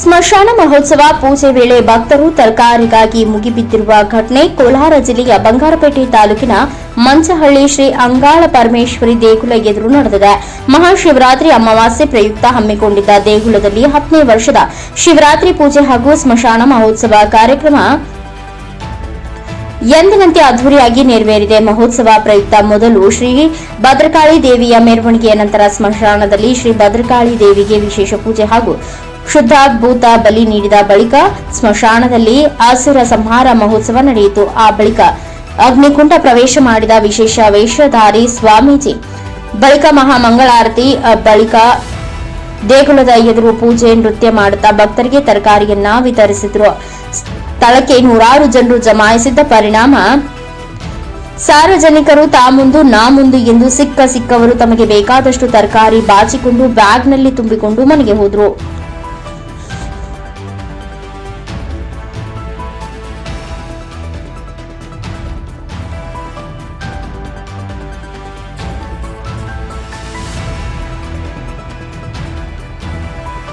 ಸ್ಮಶಾನ ಮಹೋತ್ಸವ ಪೂಜೆ ವೇಳೆ ಭಕ್ತರು ತರಕಾರಿಗಾಗಿ ಮುಗಿಬಿದ್ದಿರುವ ಘಟನೆ ಕೋಲಾರ ಜಿಲ್ಲೆಯ ಬಂಗಾರಪೇಟೆ ತಾಲೂಕಿನ ಮಂಚಹಳ್ಳಿ ಶ್ರೀ ಅಂಗಾಳ ಪರಮೇಶ್ವರಿ ದೇಗುಲ ಎದುರು ನಡೆದಿದೆ. ಮಹಾಶಿವರಾತ್ರಿ ಅಮಾವಾಸ್ಯೆ ಪ್ರಯುಕ್ತ ಹಮ್ಮಿಕೊಂಡಿದ್ದ ದೇಗುಲದಲ್ಲಿ ಹತ್ತನೇ ವರ್ಷದ ಶಿವರಾತ್ರಿ ಪೂಜೆ ಹಾಗೂ ಸ್ಮಶಾನ ಮಹೋತ್ಸವ ಕಾರ್ಯಕ್ರಮ ಎಂದಿನಂತೆ ಅದ್ದೂರಿಯಾಗಿ ನೆರವೇರಿದೆ ಮಹೋತ್ಸವ ಪ್ರಯುಕ್ತ ಮೊದಲು ಶ್ರೀ ಭದ್ರಕಾಳಿ ದೇವಿಯ ಮೆರವಣಿಗೆಯ ನಂತರ ಸ್ಮಶಾನದಲ್ಲಿ ಶ್ರೀ ಭದ್ರಕಾಳಿ ದೇವಿಗೆ ವಿಶೇಷ ಪೂಜೆ ಹಾಗೂ ಶುದ್ಧಾಭೂತ ಬಲಿ ನೀಡಿದ ಬಳಿಕ ಸ್ಮಶಾನದಲ್ಲಿ ಆಸುರ ಸಂಹಾರ ಮಹೋತ್ಸವ ನಡೆಯಿತು. ಆ ಬಳಿಕ ಅಗ್ನಿಕುಂಡ ಪ್ರವೇಶ ಮಾಡಿದ ವಿಶೇಷ ವೇಷಧಾರಿ ಸ್ವಾಮೀಜಿ. ಬಳಿಕ ಮಹಾಮಂಗಳಾರತಿ ಬಳಿಕ ದೇಗುಲದ ಎದುರು ಪೂಜೆ, ನೃತ್ಯ ಮಾಡುತ್ತಾ ಭಕ್ತರಿಗೆ ತರಕಾರಿಯನ್ನ ವಿತರಿಸಿದ್ರು. ಸ್ಥಳಕ್ಕೆ ನೂರಾರು ಜನರು ಜಮಾಯಿಸಿದ್ದ ಪರಿಣಾಮ, ಸಾರ್ವಜನಿಕರು ತಾ ಮುಂದು ನಾ ಮುಂದು ಎಂದು ಸಿಕ್ಕ ಸಿಕ್ಕವರು ತಮಗೆ ಬೇಕಾದಷ್ಟು ತರಕಾರಿ ಬಾಚಿಕೊಂಡು ಬ್ಯಾಗ್ನಲ್ಲಿ ತುಂಬಿಕೊಂಡು ಮನೆಗೆ ಹೋದ್ರು.